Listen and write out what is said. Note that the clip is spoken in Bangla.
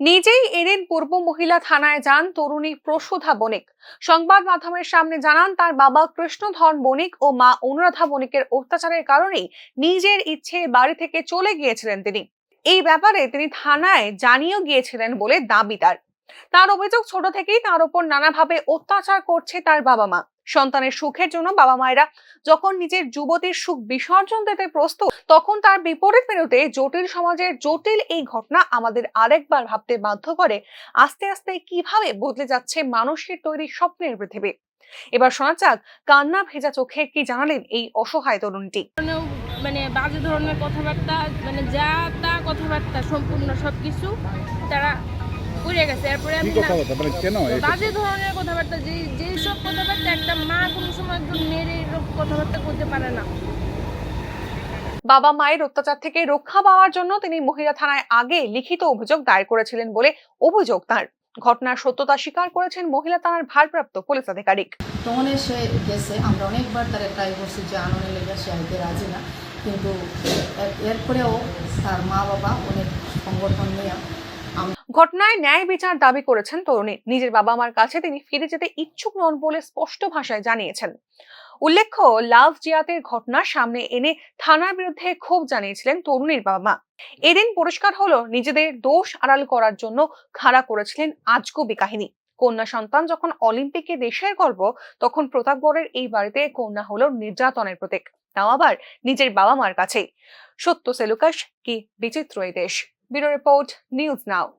নিজেই এদিন পূর্ব মহিলা থানায় যান তরুণী প্রসূধা বণিক। সংবাদ মাধ্যমের সামনে জানান, তার বাবা কৃষ্ণধন বণিক ও মা অনুরাধা বণিকের অত্যাচারের কারণেই নিজের ইচ্ছে বাড়ি থেকে চলে গিয়েছিলেন তিনি। এই ব্যাপারে তিনি থানায় জানিয়েও গিয়েছিলেন বলে দাবি তার। তার অভিযোগ ছোট থেকেই তার উপর নানাভাবে অত্যাচার করছে তার বাবা মা সন্তানের সুখের জন্য বাবা মায়েরা যখন নিজের যুবতীর সুখ বিসর্জন দিতে প্রস্তুত, তখন তার বিপরীত মেরুতে জটিল সমাজের জটিল এই ঘটনা আমাদের আরেকবার ভাবতে বাধ্য করে আস্তে আস্তে কীভাবে বদলে যাচ্ছে মানুষের তৈরি স্বপ্নের পৃথিবী। এবার শোনা যাক, কান্না ভেজা চোখে কি জানালেন এই অসহায় তরুণটি? মানে বাজে ধরনের কথাবার্তা মানে যা তা কথাবার্তা সম্পূর্ণ সবকিছু তারা গেছে এরপরে আমি মানে কেন বাজে ধরনের কথাবার্তা যে যে সব কথাবার্তা একটা মা কোনো সময় একজন মেয়ের এইরকম কথাবার্তা করতে পারে না। বাবা মায়ের অত্যাচার থেকে রক্ষা পাওয়ার জন্য তিনি মহিলা থানায় আগে লিখিত অভিযোগ দায়ের করেছিলেন বলে অভিযোগ তার। ঘটনার সত্যতা স্বীকার করেছেন মহিলা থানার ভারপ্রাপ্ত পুলিশ আধিকারিক। তখন সে গেছে আমরা অনেকবার তারা ট্রাই করছি যে আনন্দের লেগে সে আইতে রাজি না। কিন্তু এরপরেও তার মা বাবা অনেক সংগঠন নিয়ে ঘটনায় ন্যায় বিচার দাবি করেছেন তরুণী। নিজের বাবা মার কাছে তিনি ফিরে যেতে ইচ্ছুক নন বলে স্পষ্ট ভাষায় জানিয়েছেন। উল্লেখ্য লাভ জিয়াতের ঘটনা সামনে এনে থানার বিরুদ্ধে ক্ষোভ জানিয়েছিলেন তরুণীর বাবা মা এদিন পরিষ্কার হলো নিজেদের দোষ আড়াল করার জন্য খাড়া করেছিলেন আজগুবি কাহিনী। কন্যা সন্তান যখন অলিম্পিকে দেশের গর্ব, তখন প্রতাপগড়ের এই বাড়িতে কন্যা হলো নির্যাতনের প্রতীক। তাও আবার নিজের বাবা মার কাছেই। সত্য সেলুকাস কি বিচিত্র এই দেশ। Bureau report, news now.